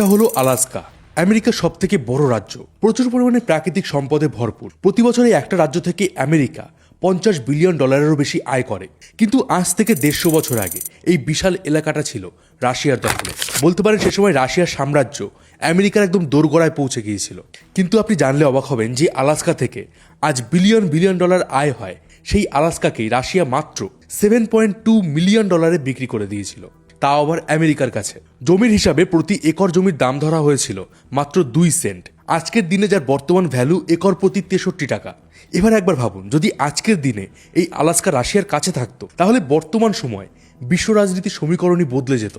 এটা হলো আলাস্কা, আমেরিকার সব থেকে বড় রাজ্য। প্রচুর পরিমাণে প্রাকৃতিক সম্পদে ভরপুর। প্রতি বছর একটা রাজ্য থেকে আমেরিকা পঞ্চাশ বিলিয়ন ডলারেরও বেশি আয় করে। কিন্তু আজ থেকে দেড়শো বছর আগে এই বিশাল এলাকাটা ছিল রাশিয়ার দখলে। বলতে পারেন সে সময় রাশিয়ার সাম্রাজ্য আমেরিকার একদম দোরগোড়ায় পৌঁছে গিয়েছিল। কিন্তু আপনি জানলে অবাক হবেন যে আলাস্কা থেকে আজ বিলিয়ন বিলিয়ন ডলার আয় হয়, সেই আলাস্কাকেই রাশিয়া মাত্র সেভেন পয়েন্ট টু মিলিয়ন ডলারে বিক্রি করে দিয়েছিল। তাও আবার আমেরিকার কাছে। জমির হিসাবে প্রতি একর জমির দাম ধরা হয়েছিল মাত্র দুই সেন্ট। আজকের দিনে যার বর্তমান ভ্যালু একর প্রতি তেষট্টি টাকা। এবার একবার ভাবুন, যদি আজকের দিনে এই আলাস্কা রাশিয়ার কাছে থাকতো, তাহলে বর্তমান সময় বিশ্ব রাজনীতির সমীকরণই বদলে যেত।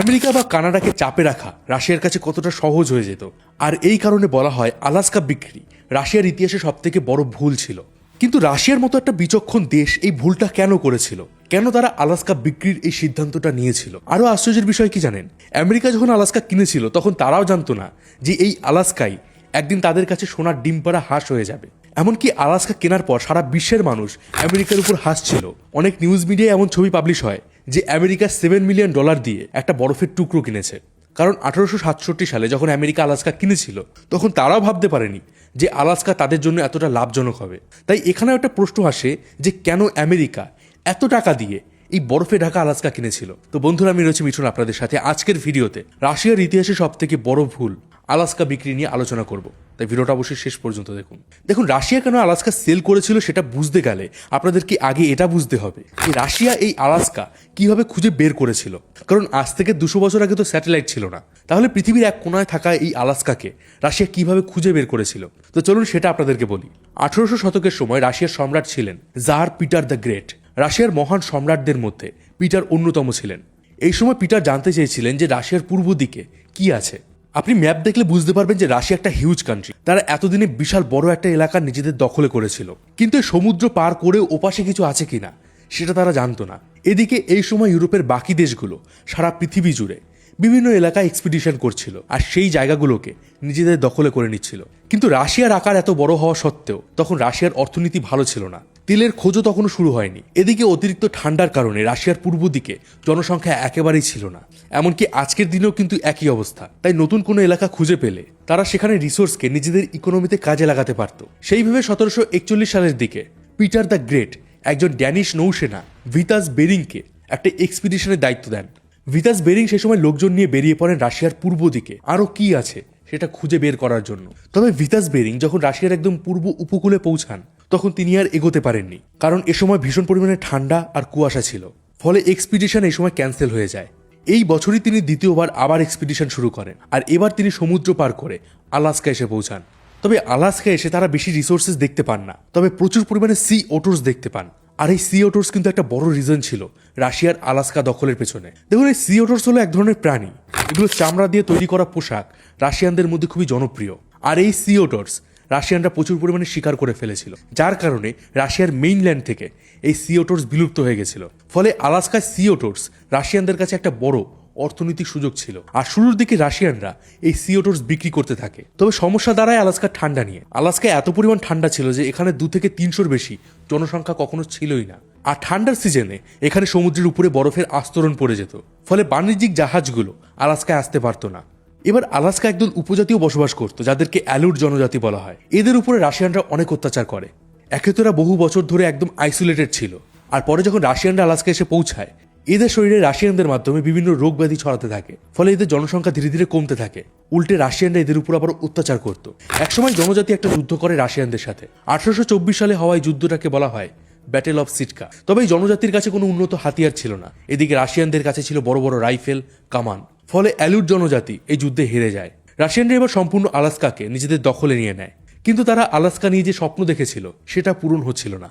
আমেরিকা বা কানাডাকে চাপে রাখা রাশিয়ার কাছে কতটা সহজ হয়ে যেত। আর এই কারণে বলা হয় আলাস্কা বিক্রি রাশিয়ার ইতিহাসে সবথেকে বড় ভুল ছিল। কিন্তু রাশিয়ার মতো একটা বিচক্ষণ দেশ এই ভুলটা কেন করেছিল? কেন তারা আলাস্কা বিক্রির এই সিদ্ধান্তটা নিয়েছিল? আরও আশ্চর্যের বিষয় কি জানেন? আমেরিকা যখন আলাস্কা কিনেছিল, তখন তারাও জানতো না যে এই আলাস্কাই একদিন তাদের কাছে সোনার ডিম পাড়া হাঁস হয়ে যাবে। এমনকি আলাস্কা কেনার পর সারা বিশ্বের মানুষ আমেরিকার উপর হাসছিল। অনেক নিউজ মিডিয়ায় এমন ছবি পাবলিশ হয় যে আমেরিকা সেভেন মিলিয়ন ডলার দিয়ে একটা বরফের টুকরো কিনেছে। কারণ আঠারোশো সাতষট্টি সালে যখন আমেরিকা আলাস্কা কিনেছিল, তখন তারাও ভাবতে পারেনি যে আলাস্কা তাদের জন্য এতটা লাভজনক হবে। তাই এখানেও একটা প্রশ্ন আসে যে কেন আমেরিকা এত টাকা দিয়ে এই বরফে ঢাকা আলাস্কা কিনেছিল? তো বন্ধুরা, আমি রয়েছি মিঠুন আপনাদের সাথে আজকের ভিডিওতে। রাশিয়ার ইতিহাসে সব থেকে বড় ভুল আলাস্কা বিক্রি নিয়ে আলোচনা করব। তাই ভিডিওটা অবশ্যই শেষ পর্যন্ত দেখুন। দেখুন, রাশিয়া কেন আলাস্কা সেল করেছিল সেটা বুঝতে গেলে আপনাদেরকে আগে এটা বুঝতে হবে? যে রাশিয়া, এই আলাস্কা কীভাবে খুঁজে বের করেছিল? কারণ আজ থেকে দুশো বছর আগে তো স্যাটেলাইট ছিল না। তাহলে পৃথিবীর এক কোনায় থাকা এই আলাস্কাকে রাশিয়া কীভাবে খুঁজে বের করেছিল? তো চলুন সেটা আপনাদেরকে বলি। আঠারোশো শতকের সময় রাশিয়ার সম্রাট ছিলেন জার পিটার দ্য গ্রেট। রাশিয়ার মহান সম্রাটদের মধ্যে পিটার অন্যতম ছিলেন। এই সময় পিটার জানতে চেয়েছিলেন যে রাশিয়ার পূর্ব দিকে কি আছে। আপনি ম্যাপ দেখলে বুঝতে পারবেন যে রাশিয়া একটা হিউজ কান্ট্রি তারা এতদিনে বিশাল বড় একটা এলাকা নিজেদের দখলে করেছিল। কিন্তু এই সমুদ্র পার করে ওপাশে কিছু আছে কিনা, সেটা তারা জানতো না। এদিকে এই সময় ইউরোপের বাকি দেশগুলো, সারা পৃথিবী জুড়ে বিভিন্ন এলাকায় এক্সপিডিশন করছিল আর সেই জায়গাগুলোকে নিজেদের দখলে করে নিচ্ছিল। কিন্তু রাশিয়ার আকার এত বড় হওয়া সত্ত্বেও তখন রাশিয়ার অর্থনীতি ভালো ছিল না। তেলের খোঁজও তখনও শুরু হয়নি। এদিকে অতিরিক্ত ঠান্ডার কারণে রাশিয়ার পূর্ব দিকে জনসংখ্যা একেবারেই ছিল না। এমনকি আজকের দিনেও কিন্তু একই অবস্থা। তাই নতুন কোনো এলাকা খুঁজে পেলে তারা সেখানে রিসোর্সকে নিজেদের ইকোনমিতে কাজে লাগাতে পারত। সেইভাবে সতেরোশো একচল্লিশ সালের দিকে পিটার দ্য গ্রেট একজন ড্যানিশ নৌসেনা ভিতাস বেরিংকে একটা এক্সপিডিশনের দায়িত্ব দেন। ভিতাস বেরিং সে সময় লোকজন নিয়ে বেরিয়ে পড়েন রাশিয়ার পূর্ব দিকে। আরও কি আছে সেটা খুঁজে বের করার জন্য। তবে ভিতাস বেরিং যখন রাশিয়ার একদম পূর্ব উপকূলে পৌঁছান তখন তিনি আর এগোতে পারেননি, কারণ এ সময় ভীষণ পরিমাণে ঠান্ডা আর কুয়াশা ছিল। ফলে এক্সপিডিশন এই সময় ক্যান্সেল হয়ে যায়। এই বছরই তিনি দ্বিতীয়বার আবার এক্সপিডিশন শুরু করেন, আর এবার তিনি সমুদ্র পার করে আলাস্কা এসে পৌঁছান। তবে আলাস্কা এসে তারা বেশি রিসোর্সেস দেখতে পান না, তবে প্রচুর পরিমাণে সি ওটোর্স দেখতে পান। আর এই সি ওটোর্স কিন্তু একটা বড় রিজন ছিল, রাশিয়ার আলাস্কা দখলের পেছনে। দেখুন, এই সি ওটোর্স হলো এক ধরনের প্রাণী। এগুলো চামড়া দিয়ে তৈরি করা পোশাক, রাশিয়ানদের মধ্যে খুবই জনপ্রিয়। আর এই সি ওটোর্স রাশিয়ানরা প্রচুর পরিমাণে শিকার করে ফেলেছিল, যার কারণে রাশিয়ার মেইনল্যান্ড থেকে এই সিওটোর্স বিলুপ্ত হয়ে গেছিল। ফলে আলাস্কায় সিওটোর্স রাশিয়ানদের কাছে একটা বড় অর্থনৈতিক সুযোগ ছিল। আর শুরুর দিকে রাশিয়ানরা এই সিওটোর্স বিক্রি করতে থাকে। তবে সমস্যা দাঁড়ায় আলাস্কার ঠান্ডা নিয়ে। আলাস্কায় এত পরিমাণ ঠান্ডা ছিল যে এখানে দু থেকে তিনশোর বেশি জনসংখ্যা কখনো ছিলই না। আর ঠান্ডার সিজনে এখানে সমুদ্রের উপরে বরফের আস্তরণ পড়ে যেত। ফলে বাণিজ্যিক জাহাজগুলো আলাস্কায় আসতে পারতো না। এবার আলাস্কা একদল উপজাতিও বসবাস করত, যাদেরকে অ্যালুট জনজাতি বলা হয়। এদের উপরে রাশিয়ানরা অনেক অত্যাচার করে। একে তো বহু বছর ধরে একদম আইসোলেটেড ছিল। আর পরে যখন রাশিয়ানরা আলাস্কা এসে পৌঁছায়, এদের শরীরে রাশিয়ানদের মাধ্যমে বিভিন্ন রোগ ব্যাধি ছড়াতে থাকে। ফলে এদের জনসংখ্যা ধীরে ধীরে কমতে থাকে। উল্টে রাশিয়ানরা এদের উপর আবার অত্যাচার করত। একসময় জনজাতি একটা যুদ্ধ করে রাশিয়ানদের সাথে। আঠারোশো চব্বিশ সালে হওয়ায় যুদ্ধটাকে বলা হয় ব্যাটেল অফ সিটকা তবে এই জনজাতির কাছে কোনো উন্নত হাতিয়ার ছিল না। এদিকে রাশিয়ানদের কাছে ছিল বড় বড় রাইফেল, কামান। ফলে অ্যালুট জনজাতি এই যুদ্ধে হেরে যায়। রাশিয়ানরা এবার সম্পূর্ণ আলাস্কাকে নিজেদের দখলে নিয়ে নেয়। কিন্তু তারা আলাস্কা নিয়ে যে স্বপ্ন দেখেছিল, সেটা পূরণ হচ্ছিল না।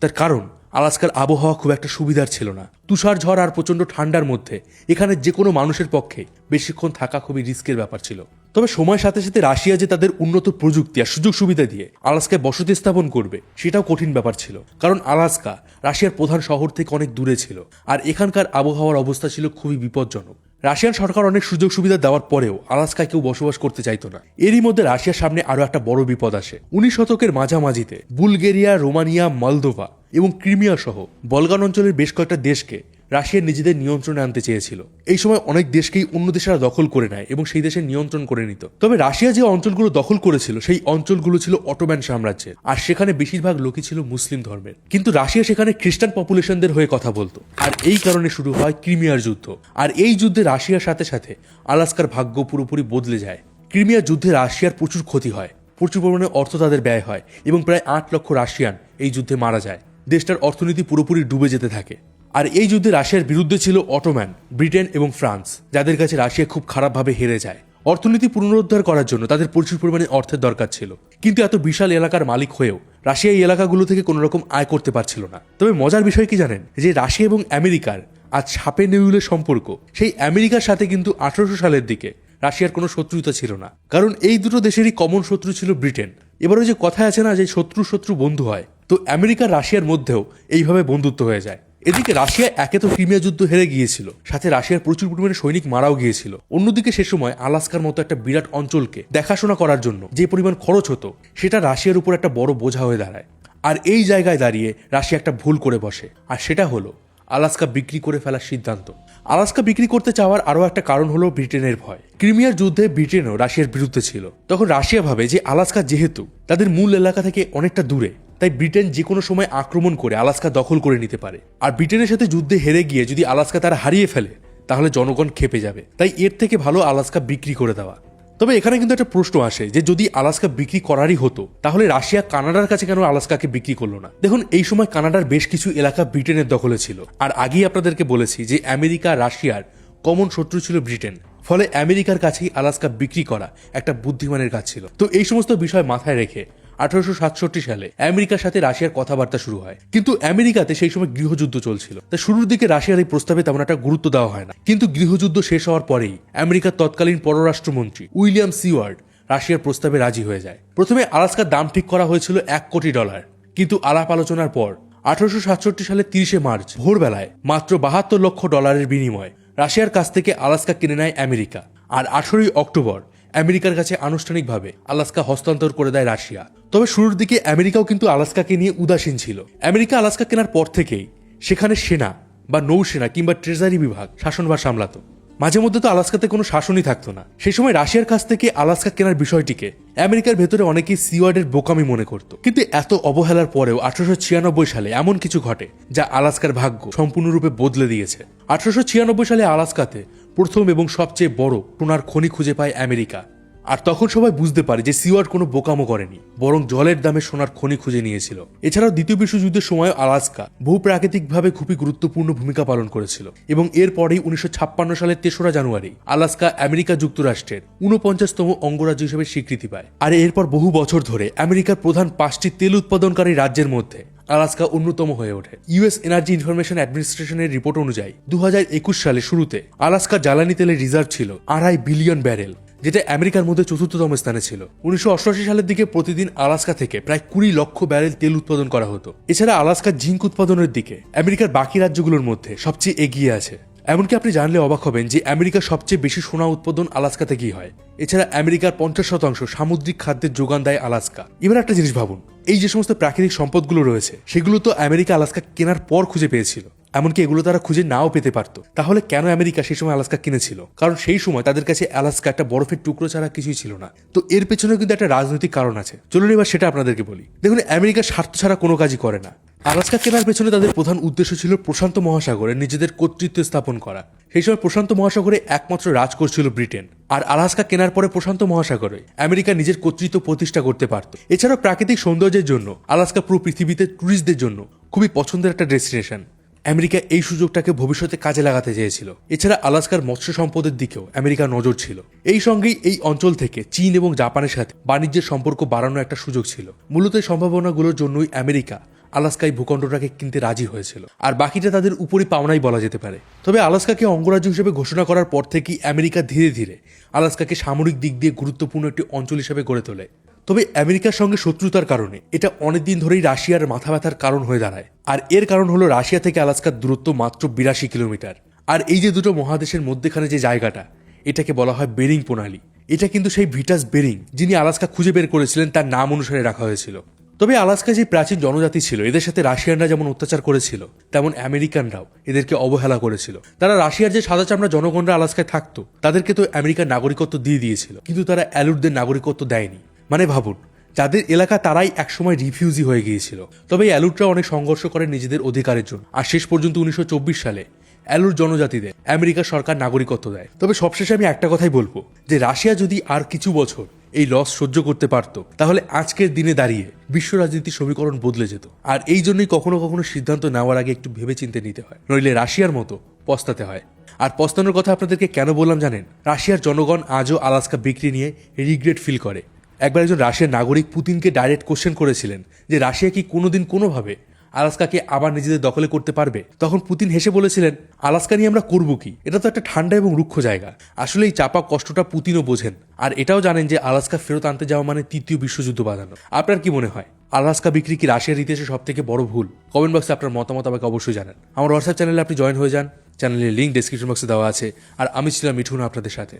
তার কারণ, আলাস্কার আবহাওয়া খুব একটা সুবিধার ছিল না। তুষার ঝড় আর প্রচণ্ড ঠান্ডার মধ্যে এখানে যে কোনো মানুষের পক্ষে বেশিক্ষণ থাকা খুবই রিস্কের ব্যাপার ছিল। তবে সময়ের সাথে সাথে রাশিয়া যে তাদের উন্নত প্রযুক্তি আর সুযোগ সুবিধা দিয়ে আলাস্কায় বসতি স্থাপন করবে, সেটাও কঠিন ব্যাপার ছিল। কারণ আলাস্কা রাশিয়ার প্রধান শহর থেকে অনেক দূরে ছিল, আর এখানকার আবহাওয়ার অবস্থা ছিল খুবই বিপজ্জনক। রাশিয়ান সরকার অনেক সুযোগ সুবিধা দেওয়ার পরেও আলাস্কায় কেউ বসবাস করতে চাইতো না। এরই মধ্যে রাশিয়ার সামনে আরও একটা বড় বিপদ আসে। উনিশ শতকের মাঝামাঝিতে বুলগেরিয়া, রোমানিয়া, মলদোভা এবং ক্রিমিয়া সহ বলগান অঞ্চলের বেশ কয়েকটা দেশকে রাশিয়ার নিজেদের নিয়ন্ত্রণে আনতে চেয়েছিল। এই সময় অনেক দেশকেই অন্য দেশেরা দখল করে নেয় এবং সেই দেশের নিয়ন্ত্রণ করে নিত। তবে রাশিয়া যে অঞ্চলগুলো দখল করেছিল, সেই অঞ্চলগুলো ছিল অটোম্যান সাম্রাজ্যের। আর সেখানে বেশিরভাগ লোকই ছিল মুসলিম ধর্মের। কিন্তু রাশিয়া সেখানে খ্রিস্টান পপুলেশনদের হয়ে কথা বলতো। আর এই কারণে শুরু হয় ক্রিমিয়ার যুদ্ধ। আর এই যুদ্ধে রাশিয়ার সাথে সাথে আলাস্কার ভাগ্য পুরোপুরি বদলে যায়। ক্রিমিয়ার যুদ্ধে রাশিয়ার প্রচুর ক্ষতি হয়। প্রচুর পরিমাণে অর্থ তাদের ব্যয় হয় এবং প্রায় আট লক্ষ রাশিয়ান এই যুদ্ধে মারা যায়। দেশটার অর্থনীতি পুরোপুরি ডুবে যেতে থাকে। আর এই যুদ্ধে রাশিয়ার বিরুদ্ধে ছিল অটোম্যান, ব্রিটেন এবং ফ্রান্স, যাদের কাছে রাশিয়া খুব খারাপভাবে হেরে যায়। অর্থনীতি পুনরুদ্ধার করার জন্য তাদের প্রচুর পরিমাণে অর্থের দরকার ছিল। কিন্তু এত বিশাল এলাকার মালিক হয়েও রাশিয়া এই এলাকাগুলো থেকে কোনো রকম আয় করতে পারছিল না। তবে মজার বিষয় কি জানেন? যে রাশিয়া এবং আমেরিকার আজ সাপে নেউলের সম্পর্ক, সেই আমেরিকার সাথে কিন্তু আঠারোশো সালের দিকে রাশিয়ার কোনো শত্রুতা ছিল না। কারণ এই দুটো দেশেরই কমন শত্রু ছিল ব্রিটেন। এবার ওই যে কথায় আছে না যে শত্রু শত্রু বন্ধু হয়, তো আমেরিকা রাশিয়ার মধ্যেও এইভাবে বন্ধুত্ব হয়ে যায়। এদিকে রাশিয়া একে তো ক্রিমিয়া যুদ্ধ হেরে গিয়েছিল, সাথে রাশিয়ার প্রচুর পরিমাণে সৈনিক মারাও গিয়েছিল। অন্যদিকে সে সময় আলাস্কার মতো একটা বিরাট অঞ্চলকে দেখাশোনা করার জন্য যে পরিমাণ খরচ হতো, সেটা রাশিয়ার উপর একটা বড় বোঝা হয়ে দাঁড়ায়। আর এই জায়গায় দাঁড়িয়ে রাশিয়া একটা ভুল করে বসে, আর সেটা হলো আলাস্কা বিক্রি করে ফেলার সিদ্ধান্ত। আলাস্কা বিক্রি করতে চাওয়ার আরও একটা কারণ হলো ব্রিটেনের ভয়। ক্রিমিয়ার যুদ্ধে ব্রিটেনও রাশিয়ার বিরুদ্ধে ছিল। তখন রাশিয়া ভাবে যে আলাস্কা যেহেতু, তাদের মূল এলাকা থেকে অনেকটা দূরে। তাই ব্রিটেন যে কোনো সময় আক্রমণ করে আলাস্কা দখল করে নিতে পারে। আর ব্রিটেনের সাথে যুদ্ধে হেরে গিয়ে যদি আলাস্কা তারা হারিয়ে ফেলে, তাহলে জনগণ খেপে যাবে। তাই এর থেকে ভালো আলাস্কা বিক্রি করে দেওয়া। তবে এখানে কিন্তু একটা প্রশ্ন আসে যে যদি আলাস্কা বিক্রি করারই হতো, তাহলে রাশিয়া কানাডার কাছে কেন আলাস্কাকে বিক্রি করল না? দেখুন, এই সময় কানাডার বেশ কিছু এলাকা ব্রিটেনের দখলে ছিল। আর আগেই আপনাদেরকে বলেছি যে আমেরিকা, রাশিয়ার কমন শত্রু ছিল ব্রিটেন। ফলে আমেরিকার কাছেই আলাস্কা বিক্রি করা একটা বুদ্ধিমানের কাজ ছিল। তো এই সমস্ত বিষয় মাথায় রেখে আঠারোশো সাতষট্টি সালে আমেরিকার সাথে রাশিয়ার কথাবার্তা শুরু হয়। কিন্তু আমেরিকাতে সেই সময় গৃহযুদ্ধ চলছিল। তা শুরুর দিকে রাশিয়ার এই প্রস্তাবে তেমন একটা গুরুত্ব দেওয়া হয় না। কিন্তু গৃহযুদ্ধ শেষ হওয়ার পরেই আমেরিকার তৎকালীন পররাষ্ট্রমন্ত্রী উইলিয়াম সিওয়ার্ড রাশিয়ার প্রস্তাবে রাজি হয়ে যায়। প্রথমে আলাস্কার দাম ঠিক করা হয়েছিল এক কোটি ডলার। কিন্তু আলাপ আলোচনার পর আঠারোশো সাতষট্টি সালের তিরিশে মার্চ ভোরবেলায় মাত্র বাহাত্তর লক্ষ ডলারের বিনিময়ে রাশিয়ার কাছ থেকে আলাস্কা কিনে নেয় আমেরিকা। আর আঠারোই অক্টোবর আমেরিকার কাছে আনুষ্ঠানিকভাবে আলাস্কা হস্তান্তর করে দেয় রাশিয়া। তবে শুরুর দিকে আমেরিকাও কিন্তু আলাস্কাকে নিয়ে উদাসীন ছিল। আমেরিকা আলাস্কা কেনার পর থেকেই সেখানে সেনা বা নৌসেনা কিংবা ট্রেজারি বিভাগ শাসনভার সামলাতো। মাঝে মধ্যে তো আলাস্কাতে কোনো শাসনই থাকতো না। সেই সময় রাশিয়ার কাছ থেকে আলাস্কা কেনার বিষয়টিকে আমেরিকার ভেতরে অনেকেই সিওয়ার্ডের বোকামি মনে করত। কিন্তু এত অবহেলার পরেও আঠারোশো ছিয়ানব্বই সালে এমন কিছু ঘটে যা আলাস্কার ভাগ্য সম্পূর্ণরূপে বদলে দিয়েছে। আঠারোশো ছিয়ানব্বই সালে আলাস্কাতে প্রথম এবং সবচেয়ে বড় সোনার খনি খুঁজে পায় আমেরিকা। আর তখন সবাই বুঝতে পারে যে সিওয়ার্ড কোনো বোকামো করেনি, বরং জলের দামে সোনার খনি খুঁজে নিয়েছিল। এছাড়াও দ্বিতীয় বিশ্বযুদ্ধের সময় আলাস্কা ভূ প্রাকৃতিকভাবে খুবই গুরুত্বপূর্ণ ভূমিকা পালন করেছিল এবং এরপরেই উনিশশো ছাপ্পান্ন সালের তেসরা জানুয়ারি আলাস্কা আমেরিকা যুক্তরাষ্ট্রের উনপঞ্চাশতম অঙ্গরাজ্য হিসেবে স্বীকৃতি পায়। আর এরপর বহু বছর ধরে আমেরিকার প্রধান পাঁচটি তেল উৎপাদনকারী রাজ্যের মধ্যে আলাস্কা অন্যতম হয়ে ওঠে। ইউএস এনার্জি ইনফরমেশন অ্যাডমিনিস্ট্রেশনের রিপোর্ট অনুযায়ী দু হাজার একুশ সালে শুরুতে আলাস্কা জ্বালানি তেলের রিজার্ভ ছিল আড়াই বিলিয়ন ব্যারেল যেটা আমেরিকার মধ্যে চতুর্থতম স্থানে ছিল। উনিশশো অষ্টআশি সালের দিকে প্রতিদিন আলাস্কা থেকে প্রায় কুড়ি লক্ষ ব্যারেল তেল উৎপাদন করা হতো। এছাড়া আলাস্কা জিঙ্ক উৎপাদনের দিকে আমেরিকার বাকি রাজ্যগুলোর মধ্যে সবচেয়ে এগিয়ে আছে। এমনকি আপনি জানলে অবাক হবেন যে আমেরিকার সবচেয়ে বেশি সোনা উৎপাদন আলাস্কা থেকেই হয়। এছাড়া আমেরিকার পঞ্চাশ শতাংশ সামুদ্রিক খাদ্যের যোগান দেয় আলাস্কা। এবার একটা জিনিস ভাবুন, এই যে সমস্ত প্রাকৃতিক সম্পদগুলো রয়েছে, সেগুলো তো আমেরিকা আলাস্কা কেনার পর খুঁজে পেয়েছিল। এমনকি এগুলো তারা খুঁজে নাও পেতে পারতো। তাহলে কেন আমেরিকা সেই সময় আলাস্কা কিনেছিল? কারণ সেই সময় তাদের কাছে আলাস্কা একটা বরফের টুকরো ছাড়া কিছুই ছিল না। তো এর পেছনেও কিন্তু একটা রাজনৈতিক কারণ আছে। চলুন এবার সেটা আপনাদেরকে বলি। দেখুন, আমেরিকা স্বার্থ ছাড়া কোনো কাজই করে না। আলাস্কা কেনার পেছনে তাদের প্রধান উদ্দেশ্য ছিল প্রশান্ত মহাসাগরে নিজেদের কর্তৃত্ব স্থাপন করা। সেই সময় প্রশান্ত মহাসাগরে একমাত্র রাজ করছিল ব্রিটেন। আর আলাস্কা কেনার পরে প্রশান্ত মহাসাগরে আমেরিকা নিজের কর্তৃত্ব প্রতিষ্ঠা করতে পারত। এছাড়াও প্রাকৃতিক সৌন্দর্যের জন্য আলাস্কা পুরো পৃথিবীতে ট্যুরিস্টদের জন্য খুবই পছন্দের একটা ডেস্টিনেশন আমেরিকা এই সুযোগটাকে ভবিষ্যতে কাজে লাগাতে চেয়েছিল। এছাড়া আলাস্কার মৎস্য সম্পদের দিকেও আমেরিকা নজর ছিল। এই সঙ্গেই এই অঞ্চল থেকে চীন এবং জাপানের সাথে বাণিজ্যের সম্পর্ক বাড়ানোর একটা সুযোগ ছিল। মূলত এই সম্ভাবনাগুলোর জন্যই আমেরিকা আলাস্কায় ভূখণ্ডটাকে কিনতে রাজি হয়েছিল। আর বাকিটা তাদের উপরই পাওনাই বলা যেতে পারে। তবে আলাস্কাকে অঙ্গরাজ্য হিসেবে ঘোষণা করার পর থেকেই আমেরিকা ধীরে ধীরে আলাস্কাকে সামরিক দিক দিয়ে গুরুত্বপূর্ণ একটি অঞ্চল হিসেবে গড়ে তোলে। তবে আমেরিকার সঙ্গে শত্রুতার কারণে এটা অনেকদিন ধরেই রাশিয়ার মাথা ব্যথার কারণ হয়ে দাঁড়ায়। আর এর কারণ হলো রাশিয়া থেকে আলাস্কার দূরত্ব মাত্র বিরাশি কিলোমিটার। আর এই যে দুটো মহাদেশের মধ্যেখানে যে জায়গাটা, এটাকে বলা হয় বেরিং প্রণালী। এটা কিন্তু সেই ভিটাস বেরিং, যিনি আলাস্কা খুঁজে বের করেছিলেন তার নাম অনুসারে রাখা হয়েছিল। তবে আলাস্কা যে প্রাচীন জনজাতি ছিল, এদের সাথে রাশিয়ানরা যেমন অত্যাচার করেছিল, তেমন আমেরিকানরাও এদেরকে অবহেলা করেছিল। তারা রাশিয়ার যে সাদা চামড়া জনগণরা আলাস্কায় থাকতো, তাদেরকে তো আমেরিকার নাগরিকত্ব দিয়ে দিয়েছিল, কিন্তু তারা অ্যালুটদের নাগরিকত্ব দেয়নি। মানে ভাবুন, যাদের এলাকা তারাই একসময় রিফিউজি হয়ে গিয়েছিল। তবে অ্যালুটরা অনেক সংঘর্ষ করে নিজেদের অধিকারের জন্য। আর শেষ পর্যন্ত উনিশশো চব্বিশ সালে অ্যালুর জনজাতিদের আমেরিকা সরকার নাগরিকত্ব দেয়। তবে সবশেষে আমি একটা কথাই বলব, যে রাশিয়া যদি আর কিছু বছর এই লস সহ্য করতে পারতো, তাহলে আজকের দিনে দাঁড়িয়ে বিশ্ব রাজনীতির সমীকরণ বদলে যেত। আর এই জন্যই কখনো কখনো সিদ্ধান্ত নেওয়ার আগে একটু ভেবে চিন্তে নিতে হয়। নইলে রাশিয়ার মতো পস্তাতে হয়। আর পস্তানোর কথা আপনাদেরকে কেন বললাম জানেন? রাশিয়ার জনগণ আজও আলাস্কা বিক্রি নিয়ে রিগ্রেট ফিল করে। একবার একজন রাশিয়ার নাগরিক পুতিনকে ডাইরেক্ট কোশ্চেন করেছিলেন যে রাশিয়া কি কোনোদিন কোনোভাবে আলাস্কাকে আবার নিজেদের দখলে করতে পারবে? তখন পুতিন হেসে বলেছিলেন, আলাস্কা নিয়ে আমরা করব কি? এটা তো একটা ঠান্ডা এবং রুক্ষ জায়গা। আসলে এই চাপা কষ্টটা পুতিনও বোঝেন। আর এটাও জানেন যে আলাস্কা ফেরত আনতে যাওয়া মানে তৃতীয় বিশ্বযুদ্ধ বাঁধানো। আপনার কি মনে হয়? আলাস্কা বিক্রি কি রাশিয়ার ইতিহাসে সব থেকে বড় ভুল? কমেন্ট বক্সে আপনার মতামত আমাকে অবশ্যই জানান। আমার হোয়াটসঅ্যাপ চ্যানেলে আপনি জয়েন হয়ে যান। চ্যানেলের লিঙ্ক ডেসক্রিপশন বক্সে দেওয়া আছে। আর আমি ছিলাম মিঠুন আপনাদের সাথে।